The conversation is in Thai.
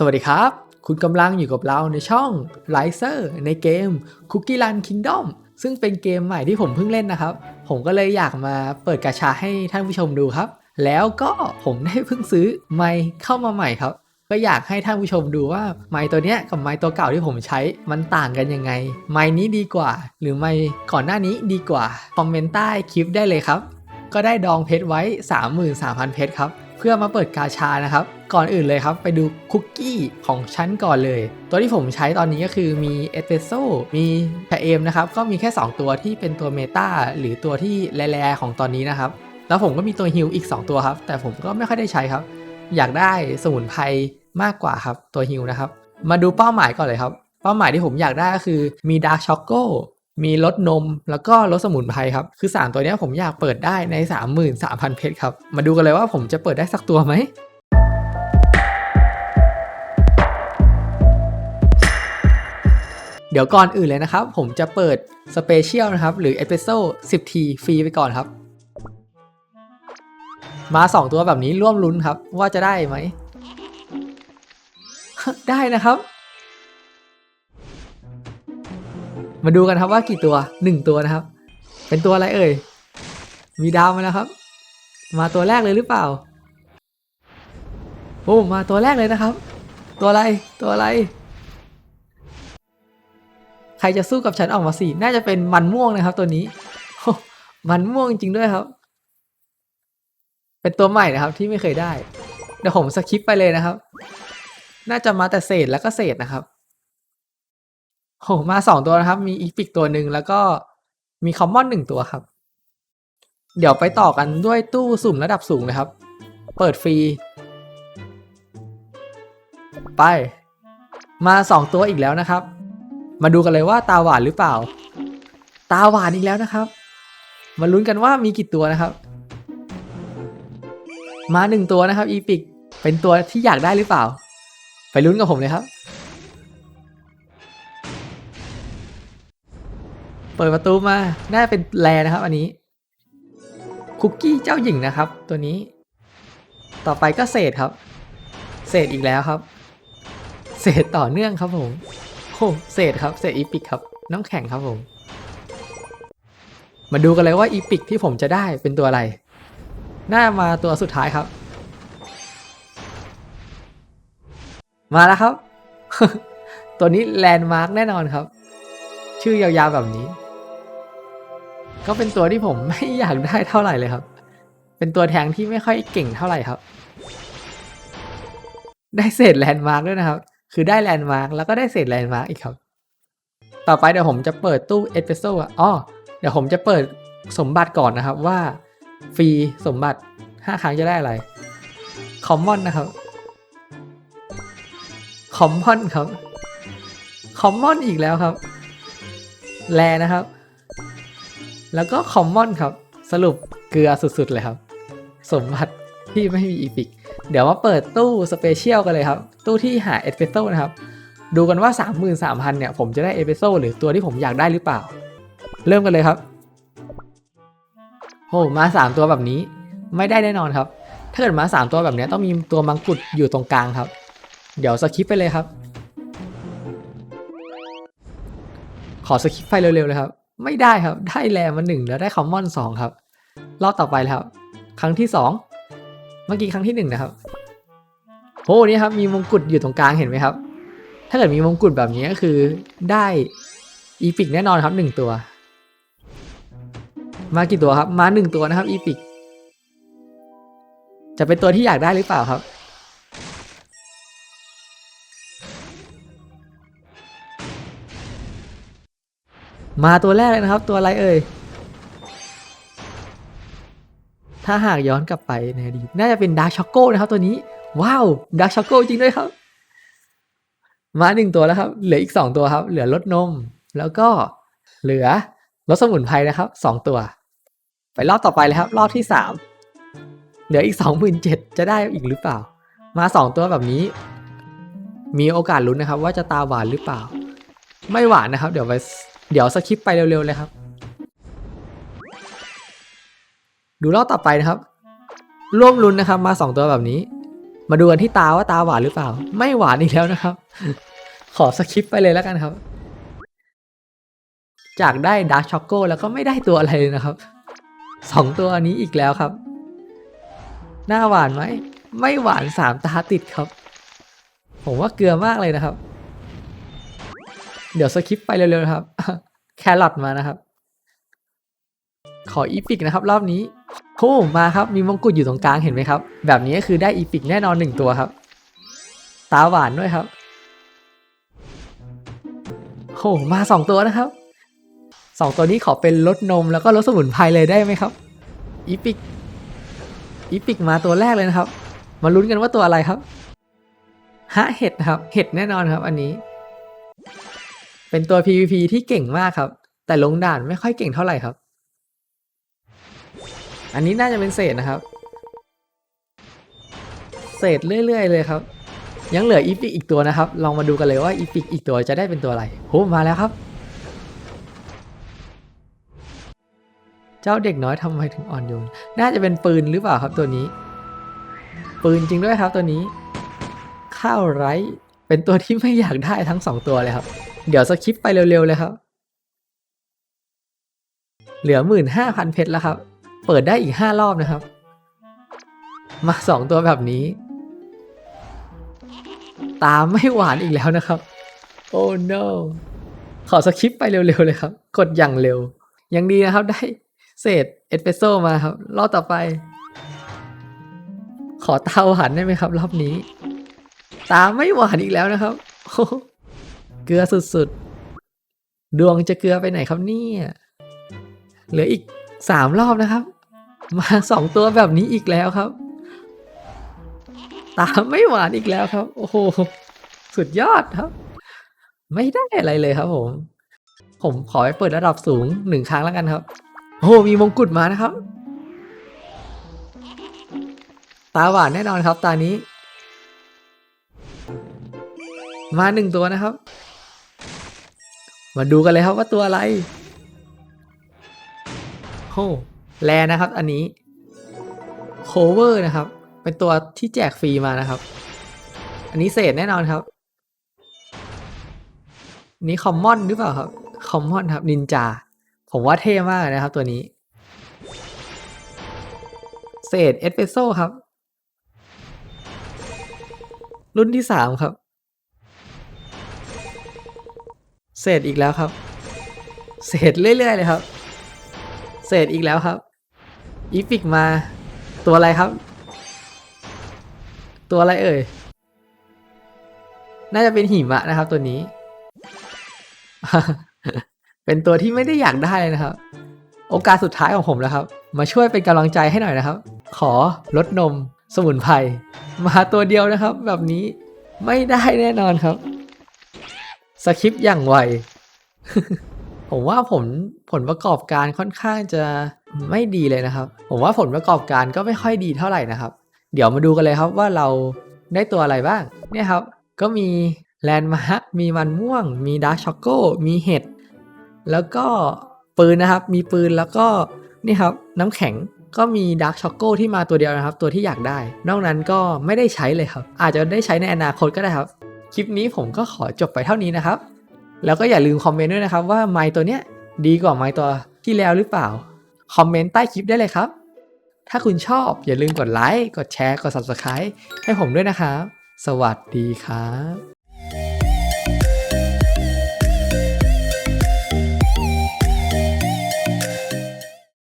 สวัสดีครับ คุณกำลังอยู่กับเราในช่อง r i s e r ในเกม Cookie Run Kingdom ซึ่งเป็นเกมใหม่ที่ผมเพิ่งเล่นนะครับ ผมก็เลยอยากมาเปิดกาชาให้ท่านผู้ชมดูครับ แล้วก็ผมได้เพิ่งซื้อไมค์เข้ามาใหม่ครับ ก็อยากให้ท่านผู้ชมดูว่าไมค์ตัวเนี้ยกับไมค์ตัวเก่าที่ผมใช้มันต่างกันยังไง ไมค์นี้ดีกว่า หรือไมค์ก่อนหน้านี้ดีกว่า คอมเมนต์ใต้คลิปได้เลยครับ ก็ได้ดองเพชรไว้ 33,000 เพชรครับ เพื่อมาเปิดกาชานะครับ ก่อนอื่นเลยครับ ไปดูคุกกี้ของฉันก่อนเลย ตัวที่ผมใช้ตอนนี้ก็คือมีเอสเปรสโซ่มีแพเอมนะครับ ก็มีแค่ 2 ตัวที่เป็นตัวเมตาหรือตัวที่แร่ๆของตอนนี้นะครับ แล้วผมก็มีตัวฮิลอีก 2 ตัวครับ แต่ผมก็ไม่ค่อยได้ใช้ครับ อยากได้สมุนไพรมากกว่าครับตัวฮิลนะครับ มาดูเป้าหมายก่อนเลยครับ เป้าหมายที่ผมอยากได้ก็คือมีดาร์ช็อกโก มีรสนมแล้วก็รสสมุนไพรครับ คือ 3 ตัวนี้ผมอยากเปิดได้ใน 33,000 เพชรครับ มาดูกันเลยว่าผมจะเปิดได้สักตัวไหมเดี๋ยวก่อนอื่นเลยนะครับ ผมจะเปิดสเปเชียลนะครับ หรือเอสเปรสโซ่10 ทีฟรีไปก่อนครับ มา 2 ตัวแบบนี้ร่วมลุ้นครับ ว่าจะได้ไหม ได้นะครับ มาดูกันครับว่ากี่ตัว1ตัวนะครับ เป็นตัวอะไรเอ่ย มีดาวมาแล้วครับ มาตัวแรกเลยหรือเปล่า โอ้มาตัวแรกเลยนะครับ ตัวอะไรตัวอะไร ใครจะสู้กับฉันออกมาสิน่าจะเป็นมันม่วงนะครับ ตัวนี้ มันม่วงจริงด้วยครับ เป็นตัวใหม่นะครับ ที่ไม่เคยได้ เดี๋ยวผมสคิปไปเลยนะครับ น่าจะมาแต่เศษแล้วก็เศษนะครับ โหมาสองตัวนะครับ มีอีพิกตัวหนึ่งแล้วก็มีคอมมอนหนึ่งตัวครับ เดี๋ยวไปต่อกันด้วยตู้สุ่มระดับสูงนะครับ เปิดฟรี ไป มาสองตัวอีกแล้วนะครับ มาดูกันเลยว่าตาหวานหรือเปล่า ตาหวานอีกแล้วนะครับ มาลุ้นกันว่ามีกี่ตัวนะครับ มาหนึ่งตัวนะครับ อีพิกเป็นตัวที่อยากได้หรือเปล่า ไปลุ้นกับผมเลยครับ เปิดประตูมา น่าเป็นแรนะครับ อันนี้ คุกกี้เจ้าหญิงนะครับ ตัวนี้ ต่อไปก็เศษครับ เศษอีกแล้วครับ เศษต่อเนื่องครับผมโอ้เศษครับ เศษอีพิกครับ น้ำแข็งครับผม มาดูกันเลยว่าอีพิกที่ผมจะได้เป็นตัวอะไรน่ามาตัวสุดท้ายครับ มาแล้วครับ ตัวนี้แลนด์มาร์กแน่นอนครับ ชื่อยาวๆแบบนี้ ก็เป็นตัวที่ผมไม่อยากได้เท่าไหร่เลยครับ เป็นตัวแทงที่ไม่ค่อยเก่งเท่าไหร่ครับ ได้เศษแลนด์มาร์กด้วยนะครับ คือได้แลนด์มาร์กแล้วก็ได้เศษแลนด์มาร์กอีกครับ ต่อไปเดี๋ยวผมจะเปิดตู้เอสเปรสโซ่อะอ๋อเดี๋ยวผมจะเปิดสมบัติก่อนนะครับว่าฟรีสมบัติ 5 ครั้งจะได้อะไร คอมมอนนะครับ คอมมอนครับ คอมมอนอีกแล้วครับ แลนะครับ แล้วก็คอมมอนครับ สรุปเกลือสุดๆเลยครับ สมบัติที่ไม่มีอีพิก เดี๋ยวมาเปิดตู้สเปเชียลกันเลยครับ ตู้ที่หาเอสเปรสโซ่นะครับ ดูกันว่า 33,000เนี่ยผมจะได้เอสเปรสโซ่หรือตัวที่ผมอยากได้หรือเปล่า เริ่มกันเลยครับโอ้มา 3 ตัวแบบนี้ไม่ได้แน่นอนครับ ถ้าเกิดมา 3 ตัวแบบนี้ต้องมีตัวมังกรอยู่ตรงกลางครับ เดี๋ยวสคิปไปเลยครับ ขอสคิปไฟเร็วๆเลยครับ ไม่ได้ครับ ได้แรมาหนึ่งแล้วได้คอมมอนสองครับ รอบต่อไปเลยครับครั้งที่สองเมื่อกี้ครั้งที่หนึ่งนะครับโอ้นี่ครับมีมงกุฎอยู่ตรงกลางเห็นไหมครับ ถ้าเกิดมีมงกุฎแบบนี้ก็คือได้อีพิกแน่นอนครับหนึ่งตัว มากี่ตัวครับ มาหนึ่งตัวนะครับอีพิกจะเป็นตัวที่อยากได้หรือเปล่าครับ มาตัวแรกเลยนะครับ ตัวอะไรเอ่ย ถ้าหากย้อนกลับไปในอดีตน่าจะเป็นดาร์ช็อกโกนะครับตัวนี้ ว้าวดาร์ช็อกโกจริงด้วยครับ มาหนึ่งตัวแล้วครับ เหลืออีกสองตัวครับ เหลือรสนม แล้วก็เหลือรสสมุนไพรนะครับสองตัว ไปรอบต่อไปเลยครับ รอบที่สามเหลืออีกสองหมื่นเจ็ดจะได้อีกหรือเปล่า มาสองตัวแบบนี้ มีโอกาสลุ้นนะครับ ว่าจะตาหวานหรือเปล่า ไม่หวานนะครับ เดี๋ยวไป เดี๋ยวสคิปไปเร็วๆเลยครับ ดูรอบต่อไปนะครับ ร่วมลุ้นนะครับ มา 2 ตัวแบบนี้ มาดูกันที่ตาว่าตาหวานหรือเปล่า ไม่หวานอีกแล้วนะครับ ขอสคิปไปเลยแล้วกันครับ จากได้ดาร์ k ช็อกโกแล้วก็ไม่ได้ตัวอะไรเลยนะครับสองตัวนี้อีกแล้วครับ หน้าหวานไหม ไม่หวานสามตาติดครับ ผมว่าเกลือมากเลยนะครับ เดี๋ยวสคิปไปเร็วๆครับ แครอทมานะครับ ขออีพิกนะครับ รอบนี้โอ้มาครับมีมงกุฎอยู่ตรงกลางเห็นไหมครับ แบบนี้ก็คือได้อีพิกแน่นอนหนึ่งตัวครับ ตาหวานด้วยครับโอ้มาสองตัวนะครับสองตัวนี้ขอเป็นรสนมแล้วก็รสสมุนไพรเลยได้ไหมครับอีพิกอีพิกมาตัวแรกเลยนะครับ มาลุ้นกันว่าตัวอะไรครับฮะเห็ดนะครับ เห็ดแน่นอนครับ อันนี้ เป็นตัว PVP ที่เก่งมากครับ แต่ลงด่านไม่ค่อยเก่งเท่าไหร่ครับ อันนี้น่าจะเป็นเศษนะครับ เศษเรื่อย ๆ เลยครับ ยังเหลืออีพิกอีกตัวนะครับ ลองมาดูกันเลยว่าอีพิกอีกตัวจะได้เป็นตัวอะไรโหมาแล้วครับ เจ้าเด็กน้อยทำไมถึงอ่อนโยน น่าจะเป็นปืนหรือเปล่าครับตัวนี้ ปืนจริงด้วยครับตัวนี้ ข้าวไรเป็นตัวที่ไม่อยากได้ทั้งสองตัวเลยครับ เดี๋ยวสคิปไปเร็วๆเลยครับ เหลือหมื่นห้าพันเพชรแล้วครับ เปิดได้อีกห้ารอบนะครับ มาสองตัวแบบนี้ ตาไม่หวานอีกแล้วนะครับ โอ้ no ขอสคิปไปเร็วๆเลยครับ กดอย่างเร็ว ยังดีนะครับได้เศษเอสเปรสโซ่มาครับ รอบต่อไป ขอเตาหวานได้ไหมครับ รอบนี้ ตาไม่หวานอีกแล้วนะครับ เกลือสุดๆ ดวงจะเกลือไปไหนครับเนี่ยเหลืออีกสามรอบนะครับ มาสองตัวแบบนี้อีกแล้วครับ ตาไม่หวานอีกแล้วครับ โอ้โหสุดยอดครับ ไม่ได้อะไรเลยครับผม ผมขอไปเปิดระดับสูงหนึ่งครั้งแล้วกันครับโอ้โหมีมงกุฎมานะครับ ตาหวานแน่นอนครับตานี้ มาหนึ่งตัวนะครับ มาดูกันเลยครับว่าตัวอะไรโอ้แลนะครับ อันนี้โคเวอร์นะครับ เป็นตัวที่แจกฟรีมานะครับ อันนี้เศษแน่นอนครับ นี่คอมมอนหรือเปล่าครับ คอมมอนครับนินจา ผมว่าเท่มากนะครับตัวนี้ เศษเอสเปรสโซ่ครับ รุ่นที่สามครับ เศษอีกแล้วครับ เศษเรื่อยๆเลยครับ เศษอีกแล้วครับอีฟิกมาตัวอะไรครับ ตัวอะไรเอ่ย น่าจะเป็นหิมะนะครับตัวนี้ เป็นตัวที่ไม่ได้อยากได้เลยนะครับ โอกาสสุดท้ายของผมแล้วครับ มาช่วยเป็นกำลังใจให้หน่อยนะครับ ขอลดนมสมุนไพรมาตัวเดียวนะครับ แบบนี้ไม่ได้แน่นอนครับ สคริปต์อย่างไว ผมว่าผลผลประกอบการค่อนข้างจะไม่ดีเลยนะครับ ผมว่าผลประกอบการก็ไม่ค่อยดีเท่าไหร่นะครับ เดี๋ยวมาดูกันเลยครับว่าเราได้ตัวอะไรบ้าง เนี่ยครับ ก็มีแลนด์มาร์มีมันม่วง มีดาร์ช็อกโกมีเห็ด แล้วก็ปืนนะครับ มีปืนแล้วก็นี่ครับน้ำแข็งก็มีดาร์ช็อกโกที่มาตัวเดียวนะครับ ตัวที่อยากได้ นอกนั้นก็ไม่ได้ใช้เลยครับ อาจจะได้ใช้ในอนาคตก็ได้ครับ คลิปนี้ผมก็ขอจบไปเท่านี้นะครับ แล้วก็อย่าลืมคอมเมนต์ด้วยนะครับว่าไมค์ตัวเนี้ยดีกว่าไมค์ตัวที่แล้วหรือเปล่า คอมเมนต์ใต้คลิปได้เลยครับ ถ้าคุณชอบอย่าลืมกดไลค์ กดแชร์ กด subscribe ให้ผมด้วยนะครับ สวัสดีครับ